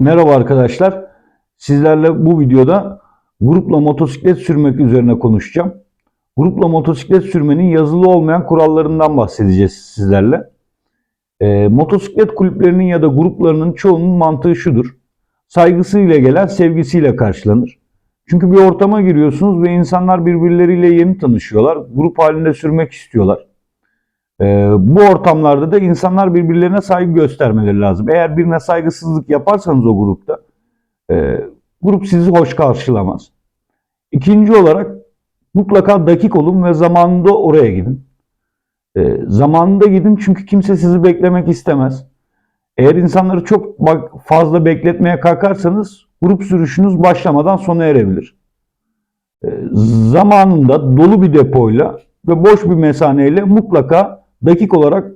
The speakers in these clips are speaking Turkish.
Merhaba arkadaşlar. Sizlerle bu videoda grupla motosiklet sürmek üzerine konuşacağım. Grupla motosiklet sürmenin yazılı olmayan kurallarından bahsedeceğiz sizlerle. Ee, motosiklet kulüplerinin ya da gruplarının çoğunun mantığı şudur. Saygısıyla gelen sevgisiyle karşılanır. Çünkü bir ortama giriyorsunuz ve insanlar birbirleriyle yeni tanışıyorlar. Grup halinde sürmek istiyorlar. Ee, bu ortamlarda da insanlar birbirlerine saygı göstermeleri lazım. Eğer birine saygısızlık yaparsanız o grupta e, grup sizi hoş karşılamaz. İkinci olarak mutlaka dakik olun ve zamanında oraya gidin. E, zamanında gidin çünkü kimse sizi beklemek istemez. Eğer insanları çok fazla bekletmeye kalkarsanız grup sürüşünüz başlamadan sona erebilir. E, zamanında dolu bir depoyla ve boş bir mesaneyle mutlaka dakik olarak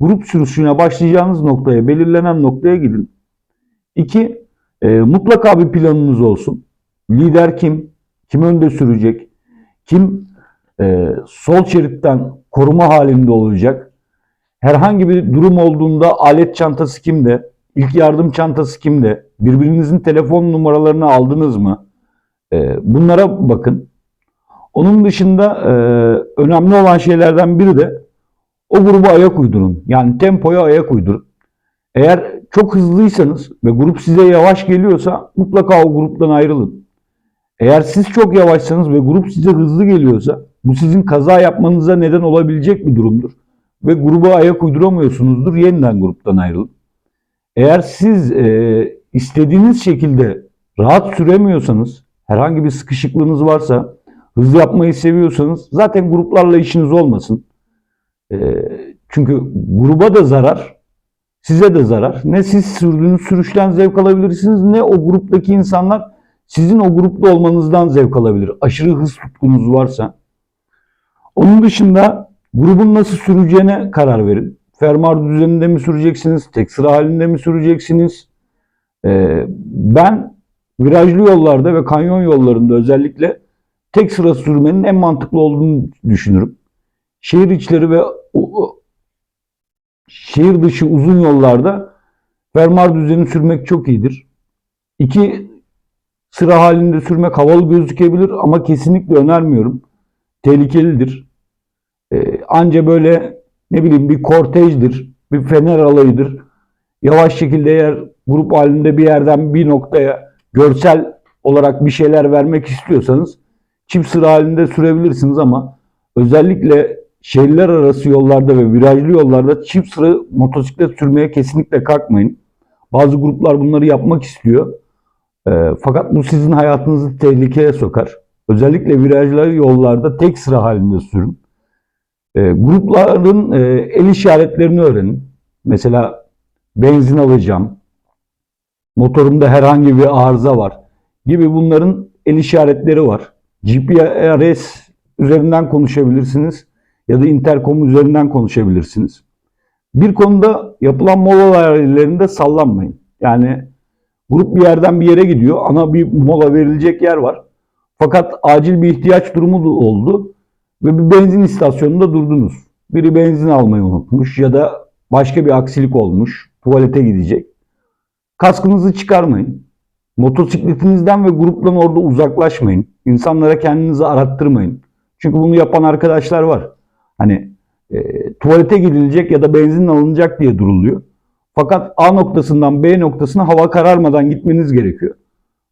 grup sürüşüne başlayacağınız noktaya, belirlenen noktaya gidin. İki, e, mutlaka bir planınız olsun. Lider kim? Kim önde sürecek? Kim e, sol şeritten koruma halinde olacak? Herhangi bir durum olduğunda alet çantası kimde? İlk yardım çantası kimde? Birbirinizin telefon numaralarını aldınız mı? E, bunlara bakın. Onun dışında e, önemli olan şeylerden biri de o gruba ayak uydurun. Yani tempoya ayak uydurun. Eğer çok hızlıysanız ve grup size yavaş geliyorsa mutlaka o gruptan ayrılın. Eğer siz çok yavaşsanız ve grup size hızlı geliyorsa bu sizin kaza yapmanıza neden olabilecek bir durumdur. Ve gruba ayak uyduramıyorsunuzdur. Yeniden gruptan ayrılın. Eğer siz e, istediğiniz şekilde rahat süremiyorsanız, herhangi bir sıkışıklığınız varsa, hız yapmayı seviyorsanız zaten gruplarla işiniz olmasın. E, çünkü gruba da zarar, size de zarar. Ne siz sürdüğünüz sürüşten zevk alabilirsiniz ne o gruptaki insanlar sizin o grupta olmanızdan zevk alabilir. Aşırı hız tutkunuz varsa. Onun dışında grubun nasıl süreceğine karar verin. Fermuar düzeninde mi süreceksiniz? Tek sıra halinde mi süreceksiniz? Ee, ben virajlı yollarda ve kanyon yollarında özellikle tek sıra sürmenin en mantıklı olduğunu düşünürüm. Şehir içleri ve şehir dışı uzun yollarda fermuar düzeni sürmek çok iyidir. İki sıra halinde sürmek havalı gözükebilir ama kesinlikle önermiyorum. Tehlikelidir. Ee, anca böyle ne bileyim bir kortejdir, bir fener alayıdır. Yavaş şekilde eğer grup halinde bir yerden bir noktaya görsel olarak bir şeyler vermek istiyorsanız çift sıra halinde sürebilirsiniz ama özellikle şehirler arası yollarda ve virajlı yollarda çift sıra motosiklet sürmeye kesinlikle kalkmayın. Bazı gruplar bunları yapmak istiyor. Ee, fakat bu sizin hayatınızı tehlikeye sokar. Özellikle virajlı yollarda tek sıra halinde sürün. Ee, grupların e, el işaretlerini öğrenin. Mesela benzin alacağım, motorumda herhangi bir arıza var gibi bunların el işaretleri var. GPRS üzerinden konuşabilirsiniz ya da interkom üzerinden konuşabilirsiniz. Bir konuda yapılan molalar yerlerinde sallanmayın. Yani grup bir yerden bir yere gidiyor. Ana bir mola verilecek yer var. Fakat acil bir ihtiyaç durumu oldu ve bir benzin istasyonunda durdunuz. Biri benzin almayı unutmuş ya da başka bir aksilik olmuş. Tuvalete gidecek. Kaskınızı çıkarmayın. Motosikletinizden ve gruptan orada uzaklaşmayın. İnsanlara kendinizi arattırmayın. Çünkü bunu yapan arkadaşlar var. Hani e, tuvalete gidilecek ya da benzin alınacak diye duruluyor. Fakat A noktasından B noktasına hava kararmadan gitmeniz gerekiyor.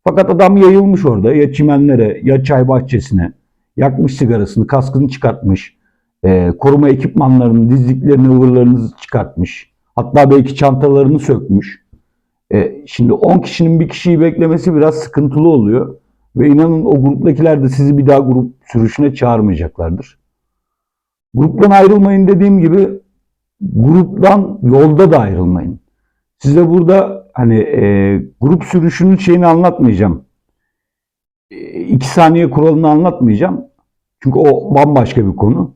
Fakat adam yayılmış orada ya çimenlere ya çay bahçesine. Yakmış sigarasını, kaskını çıkartmış. e, koruma ekipmanlarını, dizliklerini, ıvırlarını çıkartmış. Hatta belki çantalarını sökmüş. E, şimdi 10 kişinin bir kişiyi beklemesi biraz sıkıntılı oluyor. Ve inanın o gruptakiler de sizi bir daha grup sürüşüne çağırmayacaklardır. Gruptan ayrılmayın dediğim gibi gruptan yolda da ayrılmayın. Size burada hani e, grup sürüşünün şeyini anlatmayacağım. 2 saniye kuralını anlatmayacağım. Çünkü o bambaşka bir konu.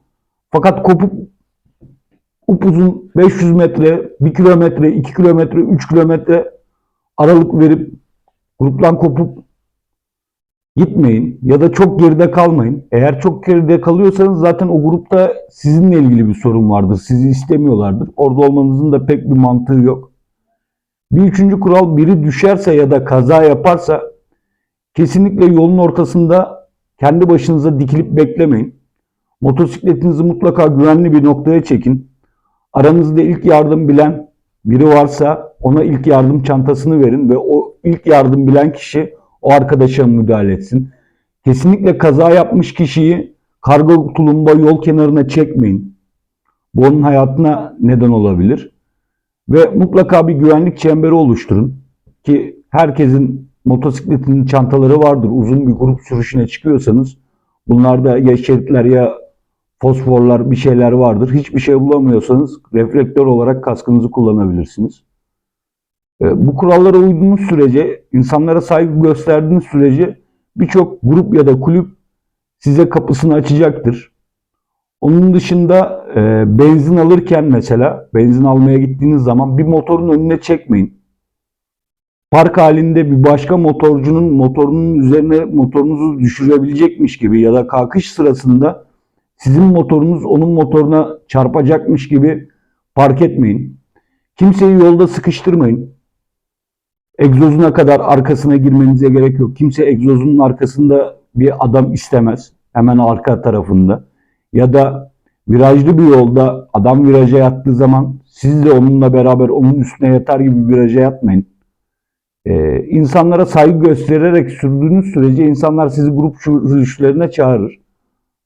Fakat kopup upuzun 500 metre, 1 kilometre, 2 kilometre, 3 kilometre aralık verip gruptan kopup gitmeyin ya da çok geride kalmayın. Eğer çok geride kalıyorsanız zaten o grupta sizinle ilgili bir sorun vardır. Sizi istemiyorlardır. Orada olmanızın da pek bir mantığı yok. Bir üçüncü kural biri düşerse ya da kaza yaparsa kesinlikle yolun ortasında kendi başınıza dikilip beklemeyin. Motosikletinizi mutlaka güvenli bir noktaya çekin. Aranızda ilk yardım bilen biri varsa ona ilk yardım çantasını verin ve o ilk yardım bilen kişi o arkadaşa müdahale etsin. Kesinlikle kaza yapmış kişiyi kargo tulumba yol kenarına çekmeyin. Bu onun hayatına neden olabilir. Ve mutlaka bir güvenlik çemberi oluşturun. Ki herkesin motosikletinin çantaları vardır. Uzun bir grup sürüşüne çıkıyorsanız bunlarda ya şeritler ya fosforlar bir şeyler vardır. Hiçbir şey bulamıyorsanız reflektör olarak kaskınızı kullanabilirsiniz. E, Bu kurallara uyduğunuz sürece, insanlara saygı gösterdiğiniz sürece birçok grup ya da kulüp size kapısını açacaktır. Onun dışında e, benzin alırken mesela, benzin almaya gittiğiniz zaman bir motorun önüne çekmeyin. Park halinde bir başka motorcunun motorunun üzerine motorunuzu düşürebilecekmiş gibi ya da kalkış sırasında sizin motorunuz onun motoruna çarpacakmış gibi park etmeyin. Kimseyi yolda sıkıştırmayın. Egzozuna kadar arkasına girmenize gerek yok. Kimse egzozunun arkasında bir adam istemez. Hemen arka tarafında. Ya da virajlı bir yolda adam viraja yattığı zaman siz de onunla beraber onun üstüne yatar gibi viraja yatmayın. Ee, insanlara saygı göstererek sürdüğünüz sürece insanlar sizi grup sürüşlerine çağırır.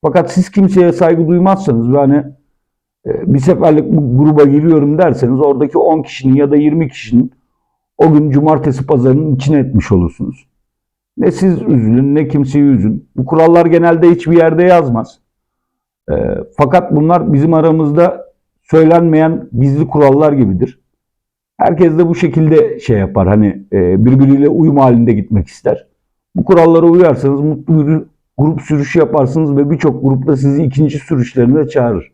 Fakat siz kimseye saygı duymazsanız ve hani e, bir seferlik bu gruba giriyorum derseniz oradaki 10 kişinin ya da 20 kişinin o gün cumartesi pazarının içine etmiş olursunuz. Ne siz üzülün ne kimseyi üzün. Bu kurallar genelde hiçbir yerde yazmaz. E, fakat bunlar bizim aramızda söylenmeyen gizli kurallar gibidir. Herkes de bu şekilde şey yapar. Hani e, birbiriyle uyum halinde gitmek ister. Bu kurallara uyarsanız mutlu bir grup sürüşü yaparsınız ve birçok grupta sizi ikinci sürüşlerine çağırır.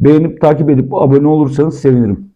Beğenip takip edip abone olursanız sevinirim.